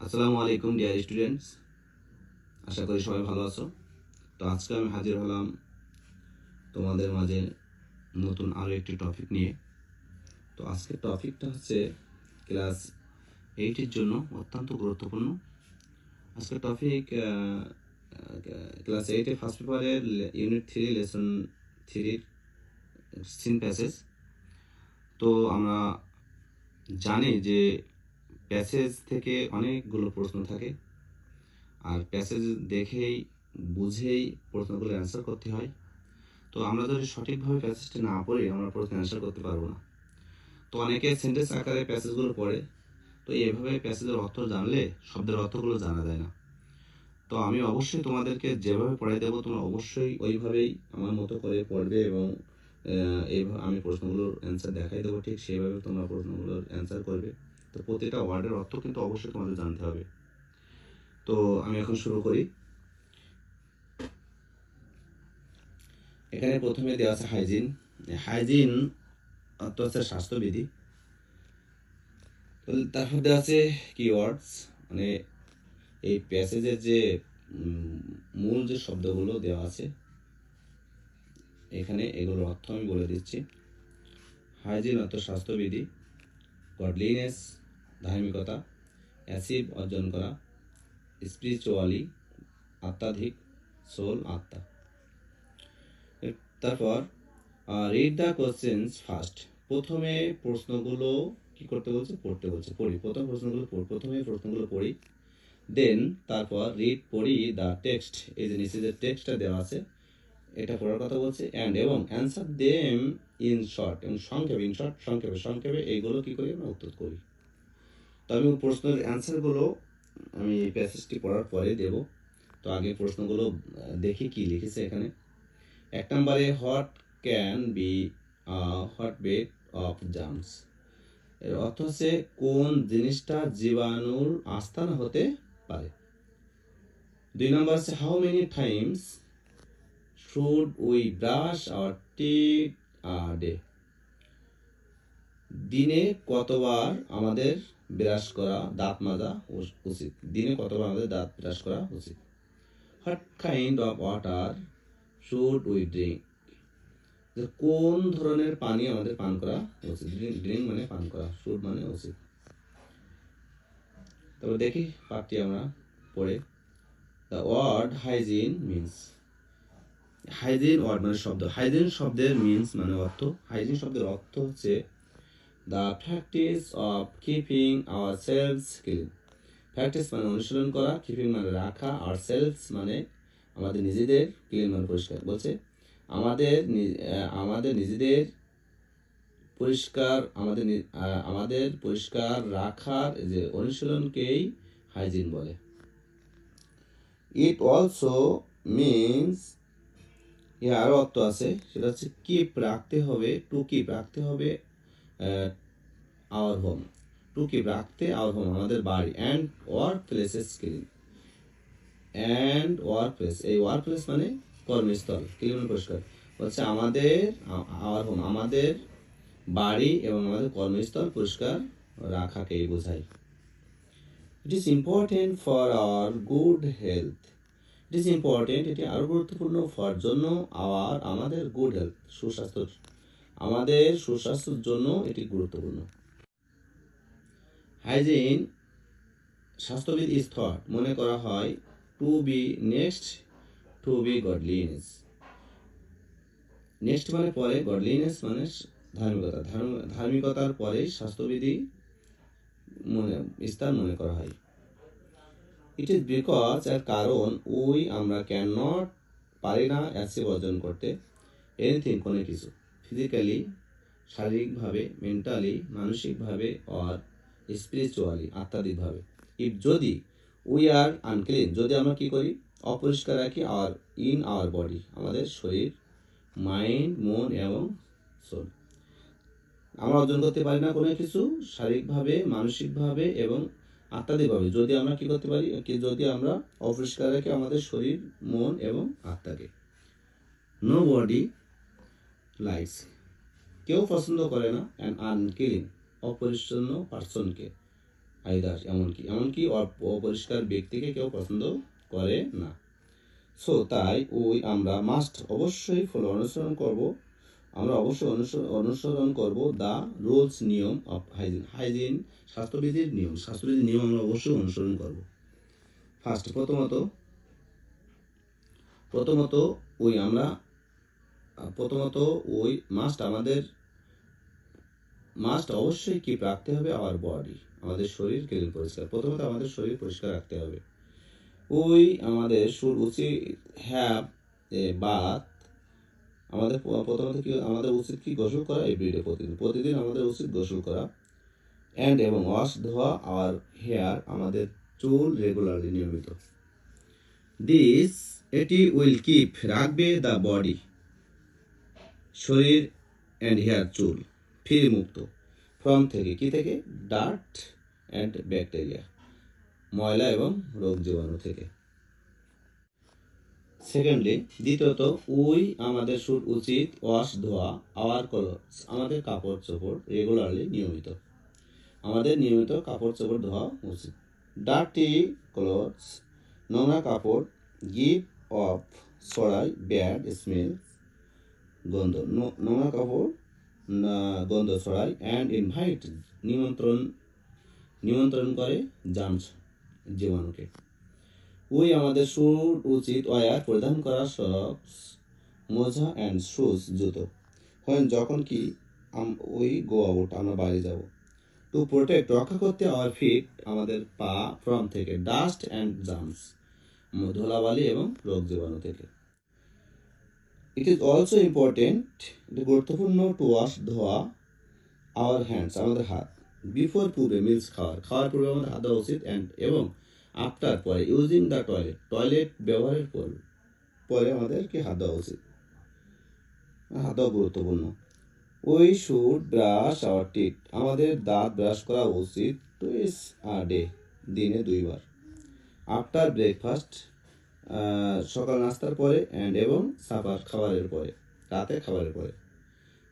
আসসালামু আলাইকুম dear students আশা করি সবাই ভালো আছো। তো আজকে আমি হাজির হলাম তোমাদের মাঝে নতুন আরও একটি টপিক নিয়ে। তো আজকের টপিকটা হচ্ছে ক্লাস এইটের জন্য অত্যন্ত গুরুত্বপূর্ণ। আজকের টপিক ক্লাস এইটের ফার্স্ট পেপারের ইউনিট থ্রি লেসন থ্রির সিন প্যাসেজ তো আমরা জানি যে প্যাসেজ থেকে অনেকগুলো প্রশ্ন থাকে। আর প্যাসেজ দেখেই, বুঝেই প্রশ্নগুলো অ্যান্সার করতে হয়। তো আমরা যদি সঠিকভাবে প্যাসেজটা না পড়ি, আমরা প্রশ্ন অ্যান্সার করতে পারব না। তো অনেকে সেন্টেন্স আকারে প্যাসেজগুলো পড়ে। তো এভাবে প্যাসেজের অর্থ জানলে শব্দের অর্থগুলো জানা যায় না। তো আমি অবশ্যই তোমাদেরকে যেভাবে পড়াই দেবো, তোমরা অবশ্যই ওইভাবেই আমার মতো করে পড়বে এবং এইভাবে আমি প্রশ্নগুলোর অ্যান্সার দেখাই দেবো। ঠিক সেইভাবে তোমরা প্রশ্নগুলোর অ্যান্সার করবে। তো প্রতিটা ওয়ার্ডের অর্থ কিন্তু অবশ্যই তোমাদের জানতে হবে। তো আমি এখন শুরু করি। এখানে প্রথমে দেওয়া আছে হাইজিন। হাইজিন অর্থ হচ্ছে স্বাস্থ্যবিধি। তো তারপর দেওয়া আছে কিওয়ার্ডস মানে এই প্যাসেজের যে মূল যে শব্দগুলো দেওয়া আছে, এখানে এগুলোর অর্থ আমি বলে দিচ্ছি। হাইজিন অর্থ স্বাস্থ্যবিধি গডলিনেস ধার্মিকতা অ্যাসিভ অর্জন করা স্পিরিচুয়ালি আত্মাধিক সোল আত্মা। তারপর রিড দ্য কোশ্চেন্স ফার্স্ট প্রথমে প্রশ্নগুলো কি করতে বলছে? পড়তে বলছে, পড়ি। প্রথম প্রশ্নগুলো পড়- প্রথমে প্রশ্নগুলো পড়ি। দেন তারপর রিড পড়ি দ্য টেক্সট এই যে নিচে যে টেক্সটটা দেওয়া আছে, এটা পড়ার কথা বলছে। অ্যান্ড এবং অ্যান্সার দেম ইন শর্ট এবং সংক্ষেপে ইন শর্ট সংক্ষেপে সংক্ষেপে এইগুলো কী করি আমরা উত্তর করি। তো আমি প্রশ্নের অ্যান্সারগুলো আমি এই প্যাসেজটি পড়ার পরে দেব। তো আগে প্রশ্নগুলো দেখি কি লিখেছে এখানে। এক নম্বরে what can be hotbed of germs এর অর্থ হচ্ছে, কোন জিনিসটা জীবাণুর আস্থান হতে পারে। দুই নম্বর হচ্ছে how many times should we brush our teeth a day দিনে কতবার আমাদের ব্রাশ করা দাঁত মাজা উচিত। দিনে কতবার আমাদের দাঁত ব্রাশ করা উচিত? What kind of water should we drink কোন ধরনের পানি আমাদের পান করা উচিত? ড্রিঙ্ক মানে পান করা শুড মানে উচিত। তবে দেখি পাঠটি আমরা পড়ে। The word hygiene means hygiene word মানে শব্দ। হাইজিন শব্দের মিন্স মানে অর্থ। হাইজিন শব্দের অর্থ হচ্ছে the practice of keeping our selves clean practice মানে অনুশীলন করা কিপিং মানে রাখা সেলস মানে আমাদের নিজেদের ক্লিন মানে পরিষ্কার। বলছে, আমাদের আমাদের নিজেদের পরিষ্কার, আমাদের আমাদের পরিষ্কার রাখার যে অনুশীলনকেই হাইজিন বলে। ইট অলসো মিনস এর আরও অর্থ আছে, সেটা হচ্ছে কিপ রাখতে হবে টু কিপ রাখতে হবে আওয়ার হোম টু কিপ রাখতে আওয়ার হোম আমাদের বাড়ি। And work places clean and work place এই ওয়ার্ক প্লেস মানে কর্মস্থল ক্লিন পরিষ্কার। হচ্ছে আমাদের আওয়ার হোম আমাদের বাড়ি এবং আমাদের কর্মস্থল পরিষ্কার রাখাকেই বোঝায়। It is important for our good health it is important এটি আরও গুরুত্বপূর্ণ ফর জন্য আওয়ার আমাদের গুড হেলথ সুস্বাস্থ্য। আমাদের সুস্বাস্থ্যের জন্য এটি গুরুত্বপূর্ণ। হাইজিন স্বাস্থ্যবিদ ইজ থট মনে করা হয় to be next to be godliness. Next মানে পরে, গডলিনেস মানে ধার্মিকতা। ধার্মিকতার পরে স্বাস্থ্যবিধি মনে স্থান মনে করা হয়। ইট ইজ বিকজ এর কারণ ওই আমরা ক্যান নট পারি না অ্যাচিভ অর্জন করতে। এনিথিং কোনো কিছু। ফিজিক্যালি শারীরিকভাবে মেন্টালি মানসিকভাবে আর স্পিরিচুয়ালি আত্মাধিকভাবে ইফ যদি উই আর আনক্লিন যদি আমরা কি করি? অপরিষ্কার রাখি আর ইন আওয়ার বডি আমাদের শরীর মাইন্ড মন এবং সোল আমরা অর্জন করতে পারি না কোনো কিছু, শারীরিকভাবে, মানসিকভাবে এবং আত্মাধিকভাবে যদি আমরা কি করতে পারি? কি যদি আমরা অপরিষ্কার রাখি, আমাদের শরীর, মন এবং আত্মাকে। নো বডি লাইকস কেউ পছন্দ করে না অ্যান্ড আনক্লিন অপরিচ্ছন্ন পার্সনকে আইদার এমনকি এমনকি অপ- অপরিষ্কার ব্যক্তিকে কেউ পছন্দ করে না। সো তাই ওই আমরা মাস্ট অবশ্যই ফলো অনুসরণ করব। আমরা অবশ্যই অনুসরণ করব দ্য রুলস নিয়ম অফ হাইজিন হাইজিন স্বাস্থ্যবিধির নিয়ম স্বাস্থ্যবিধির নিয়ম আমরা অবশ্যই অনুসরণ করব। ফার্স্ট প্রথমত প্রথমত ওই আমরা প্রথমত ওই মাস্ট আমাদের, মাস্ট অবশ্যই কি রাখতে হবে? আওয়ার বডি আমাদের শরীর ক্লিন পরিষ্কার? প্রথমত আমাদের শরীর পরিষ্কার রাখতে হবে। ওই আমাদের সুর উচিত হ্যাভ এ বাথ আমাদের প্রথমত কি, আমাদের উচিত কি গোসল করা? এভরিডে প্রতিদিন প্রতিদিন আমাদের উচিত গোসল করা। অ্যান্ড এবং ওয়াশ ধোয়া আওয়ার হেয়ার আমাদের চুল রেগুলারলি নিয়মিত। দিস এটি উইল কিপ রাখবে দ্য বডি শরীর অ্যান্ড হেয়ার চুল, ফ্রি মুক্ত। ফ্রম থেকে, কি থেকে? ডার্ট অ্যান্ড ব্যাকটেরিয়া ময়লা এবং রোগ জীবাণু থেকে। সেকেন্ডলি দ্বিতীয়ত, উই আমাদের শুট উচিত, ওয়াশ, ধোয়া, আওয়ার ক্লোথস আমাদের কাপড় চোপড় রেগুলারলি নিয়মিত। আমাদের নিয়মিত কাপড় চোপড় ধোয়া উচিত। ডার্টি ক্লোথস নোংরা কাপড় গিভ অফ ছড়াই ব্যাড স্মেল গন্ধ। নোংরা কাপড় গন্ধ ছড়ায় অ্যান্ড ইনভাইট নিমন্ত্রণ নিমন্ত্রণ করে জামস জীবাণুকে ওই আমাদের শুট উচিত ওয়ার পরিধান করা সক্স মোজা অ্যান্ড শুজ জুতো। হয়, যখন কি ওই গো আউট আমরা বাইরে যাব। টু প্রোটেক্ট রক্ষা করতে আওয়ার ফিট আমাদের পা ফ্রম থেকে ডাস্ট অ্যান্ড জামস ধুলাবালি এবং রোগ জীবাণু থেকে। ইট ইজ অলসো ইম্পর্টেন্ট এটি গুরুত্বপূর্ণ টু ওয়াশ ধোয়া আওয়ার হ্যান্ডস আমাদের হাত বিফোর পূর্বে মিলস খাওয়ার খাওয়ার পূর্বে আমাদের হাত দেওয়া উচিত অ্যান্ড এবং আফটার পরে ইউজিং দ্য টয়লেট টয়লেট ব্যবহারের পর, পরে আমাদেরকে হাত দেওয়া উচিত। হাত দেওয়া গুরুত্বপূর্ণ। ওই শুড ব্রাশ আওয়ার টিট আমাদের দাঁত ব্রাশ করা উচিত টুইস আ ডে দিনে দুইবার। আফটার ব্রেকফাস্ট সকাল নাস্তার পরে অ্যান্ড এবং সাপার খাবারের পরে, রাতে খাবারের পরে।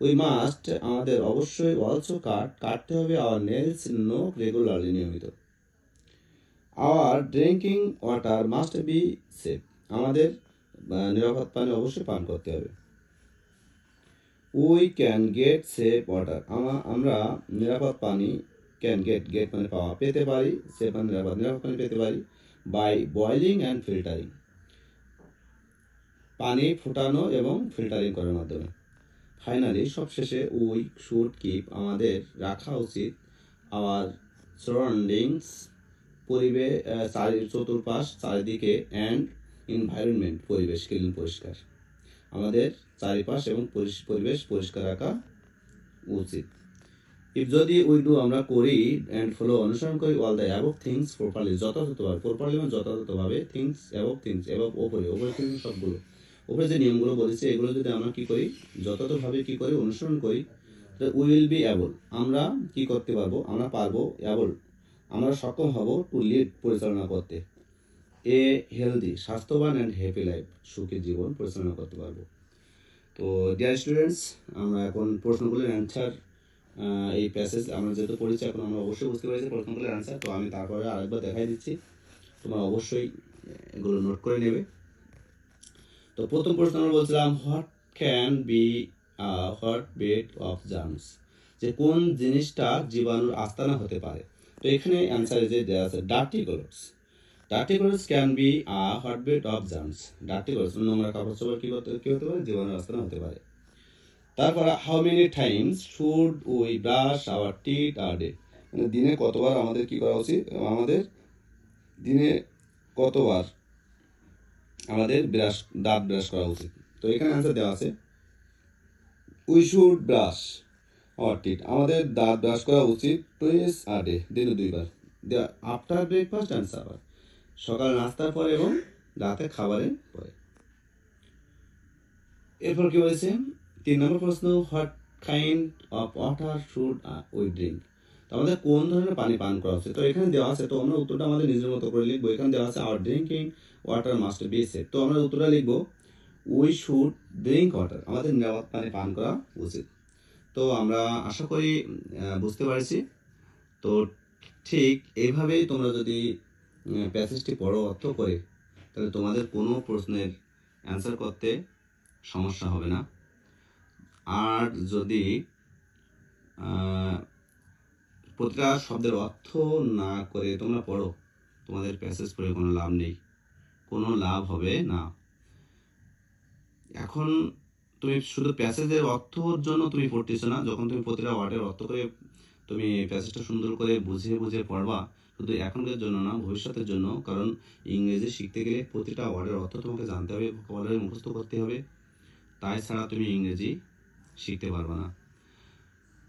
উই মাস্ট আমাদের অবশ্যই অলসো কাট কাটতে হবে আওয়ার নেলস নোক রেগুলারলি নিয়মিত। Our drinking water must be safe আমাদের নিরাপদ পানি অবশ্যই পান করতে হবে। We can get safe water আমরা নিরাপদ পানি ক্যান গেট গেট মানে পাওয়া, পেতে পারি সেফ মানে নিরাপদ নিরাপদ পানি পেতে পারি। বাই বয়লিং অ্যান্ড ফিল্টারিং পানি ফুটানো এবং ফিল্টারিং করার মাধ্যমে। ফাইনালি সবশেষে উই শুড কিপ আমাদের রাখা উচিত আওয়ার সারাউন্ডিংস পরিবেশ চারি, চতুর্পাশ, চারিদিকে অ্যান্ড এনভায়রনমেন্ট পরিবেশ ক্লিন পরিষ্কার। আমাদের চারিপাশ এবং পরিবেশ পরিষ্কার রাখা উচিত। ইফ যদি উই ডু আমরা করি অ্যান্ড ফলো অনুসরণ করি all the above things properly যথাযথভাবে প্রপারলি মানে যথাযথভাবে থিংস অ্যাবভ থিংস অ্যাবভ ওপরে ওপরে থিংস সবগুলো। উপরে যে নিয়মগুলো বলেছে, এগুলো যদি আমরা কি করি, যথাযথভাবে কি করি, অনুসরণ করি উই উইল বি অ্যাবল আমরা কি করতে পারব, আমরা পারব অ্যাবল আমরা সক্ষম হব টু লিড পরিচালনা করতে। এ হেলদি স্বাস্থ্যবান অ্যান্ড হ্যাপি লাইফ সুখী জীবন পরিচালনা করতে পারব। তো ডিয়ার স্টুডেন্টস আমরা এখন প্রশ্নগুলোর অ্যান্সার এই প্যাসেজ আমরা যেহেতু পড়েছি এখন আমরা অবশ্যই বুঝতে পেরেছি প্রশ্নগুলোর অ্যান্সার তো আমি তারপরে আরেকবার দেখাই দিচ্ছি। তোমরা অবশ্যই এগুলো নোট করে নেবে। তো প্রথম প্রশ্ন আমরা বলছিলাম what can be what bed of germs যে কোন জিনিসটা জীবাণুর আস্তানা হতে পারে? তো এখানে অ্যান্সার যে দেওয়া আছে dirty clothes dirty clothes can be a hot bed of germs dirty clothes নোংরা কাপড় চোপড় কী করতে কি হতে পারে? জীবাণুর আস্তানা হতে পারে। তারপর how many times should we brush our teeth a day মানে দিনে কতবার আমাদের কি করা উচিত? আমাদের দিনে কতবার আমাদের ব্রাশ দাঁত ব্রাশ করা উচিত? তো এখানে অ্যান্সার দেওয়া আছে। We should brush our teeth আমাদের দাঁত ব্রাশ করা উচিত টুইস আ ডে দিনে দুইবার। আফটার ব্রেকফাস্ট অ্যান্ড সাপার সকাল নাস্তার পরে এবং রাতে খাবারের পরে। এরপর কি বলেছে? তিন নম্বর প্রশ্ন what kind of water should we drink আমাদের কোন ধরনের পানি পান করা উচিত? তো এখানে দেওয়া আছে, তো আমরা উত্তরটা আমাদের নিজের মতো করে লিখব। এখানে দেওয়া আছে our drinking water must be safe তো আমরা উত্তরটা লিখব উই শুড ড্রিঙ্ক ওয়াটার আমাদের নিরাপদ পানি পান করা উচিত। তো আমরা আশা করি বুঝতে পারছি। তো ঠিক এইভাবেই তোমরা যদি প্যাসেজটি পড়ো, অর্থ করে, তাহলে তোমাদের কোনো প্রশ্নের অ্যান্সার করতে সমস্যা হবে না। আর যদি প্রতিটা শব্দের অর্থ না করে তোমরা পড়ো, তোমাদের প্যাসেজ পড়ে কোনো লাভ নেই। কোনো লাভ হবে না। এখন তুমি শুধু প্যাসেজের অর্থর জন্য তুমি পড়তেছো না, যখন তুমি প্রতিটা ওয়ার্ডের অর্থ করে তুমি প্যাসেজটা সুন্দর করে বুঝিয়ে বুঝিয়ে পড়বা, শুধু এখনকার জন্য না, ভবিষ্যতের জন্য, কারণ ইংরেজি শিখতে গেলে প্রতিটা ওয়ার্ডের অর্থ তোমাকে জানতে হবে ভোকাবুলারি মুখস্থ করতে হবে। তাই ছাড়া তুমি ইংরেজি শিখতে পারবে না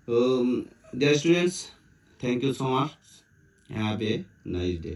তো dear students thank you so much have a nice day